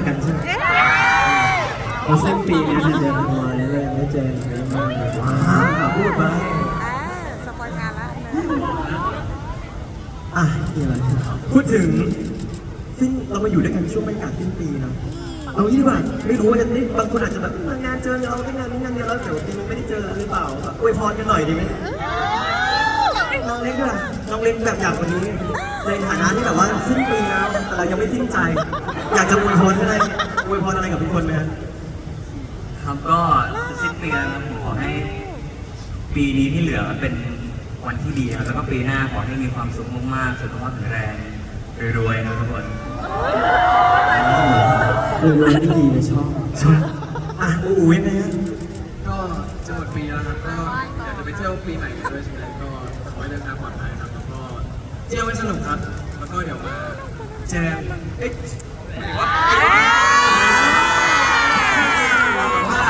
อกันใช่ไหมเราสิ้นปีนี้จะเจอกันมาแล้วเรายังไม่เจอกันเลยว้าวพูดไปอ่าสปอยงานละอะนี่อะไรพูดถึงสิ้นเรามาอยู่ด้วยกันช่วงบรรยากาศสิ้นปีเนาะเอางี้ดีกว่าไม่รู้ว่าจะได้บางคนอาจจะแบบมางานเจอเราแค่งานนี้งานเดียวแล้วเดี๋ยวปีนี้ไม่ได้เจอหรือเปล่าอวยพรกันหน่อยดีไหมน้องเล็กด้วยน้องเล็กแบบอยากวันนี้ในฐานะที่แบบว่าสิ้นปีแล้วแต่ เรายังไม่สิ้นใจ อยากจะอวยพรอะไรอวยพรอะไรกับทุกคนไหมครับครับก็จะสิ้นปีแล้วนะครับผมขอให้ ปีนี้ที่เหลือเป็นวันที่ดีครับแล้วก็ปีหน้าขอให้มีความสุขมากๆสุขภาพแข็งแรงรวยๆนะทุกคนเรื่องราวที่ดีเลยชอบชอบอะอูอูยังไงฮะก็จะหมดปีแล้วครับก็อยากจะไปเที่ยวปีใหม่กันด้วยใช่ไหมก็ขอให้เดินทางปลอดภัยครับแล้วก็เที่ยวให้สนุกครับ แล้วก็เดี๋ยวมา แจมเอ๊ะหมายถึงว่าหวังว่า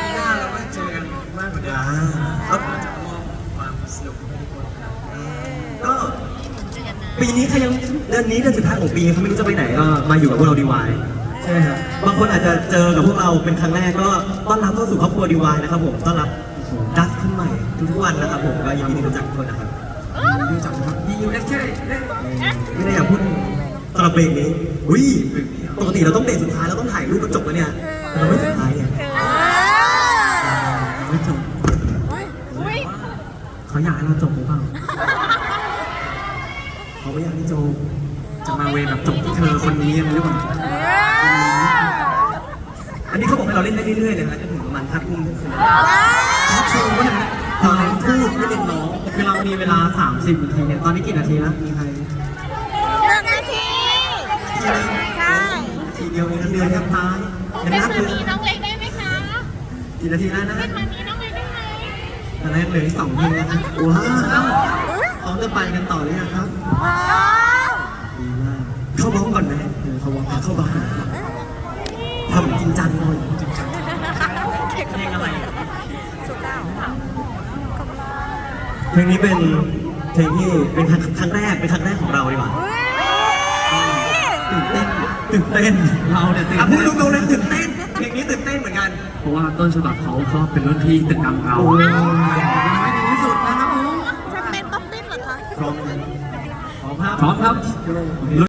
ปีหน้าเราก็เจอกันมากกว่าเดิมอ่าคครัรับบจะมอบความสนุกให้ทุกคนครับก็ปีนี้ใครยังเดือนนี้เดือนสุดท้ายของปีเขาไม่รู้จะไปไหนก็มาอยู่กับพวกเราดีวายใช่ไหมครับบางคนอาจจะเจอกับพวกเราเป็นครั้งแรกก็ต้อนรับเข้าสู่ครอบครัวดีวายนะครับผมต้อนรับดัสขึ้นใหม่ทุกๆวันนะครับผมก็ยินดีที่รู้จักทุกคนนะครับรู้จักครับ B U S K ไม่ได้อยากพูดสำหรับเบรกนี้อุ้ยปกติเราต้องเบรกสุดท้ายเราต้องถ่ายรูปกระจกแล้วเนี่ยแต่เราไม่สุดท้ายเนี่ยไม่จบอุ้ยเขาอยากให้เราจบหรือเปล่าเขาไม่อยากให้จบจะมาเวรแบบจบที่เธอคนนี้หรือเปล่าอันนี้เขาบอกให้เราเล่นได้เรื่อยๆเลยนะจนถึงประมาณห้าทุ่มเที่ยงคืนทักโชว์ก็ได้เราเล่นพูดไม่เล่นร้องคือเรามีเวลา 30นาทีเนี่ยตอนนี้กี่นาทีแล้วมีใครหนึ่งนาที ใช่นาทีเดียวเองนะเดือนแทบตายยังนับเลยน้องเล็กได้ไหมคะกี่นาทีแล้วนะทางนี้น้องเล็กได้ไหมตอนแรกเหลืออีกสองเพลงนะครับว้าวพร้อมจะไปกันต่อหรือยังครับว้าวดีมากเข้าบล็อกก่อนไหมเออเข้าบล็อกเข้าบล็อกก่อนทำจริงจังหน่อยจริงจังเพลงอะไรอะ สุดเก้าเพลงนี้เป็นเพลงที่เป็นครั้งครั้งแรกเป็นครั้งแรกของเราดีกว่าตื่นเต้นตื่นเต้นเราเนี่ยตื่นอะเต้พูดนตรงๆเลยตื่นเต้นเพลงนี้ตื่นเต้นเหมือนกันเพราะว่าต้นฉบับเขาก็เป็นรุ่นพี่ตึกนำเราโอ้ยไม่ดีที่สุดนะครับผมจะเป็นป๊อปปิ้นเหรอคะพร้อมไหมพร้อมครับพร้อมครับ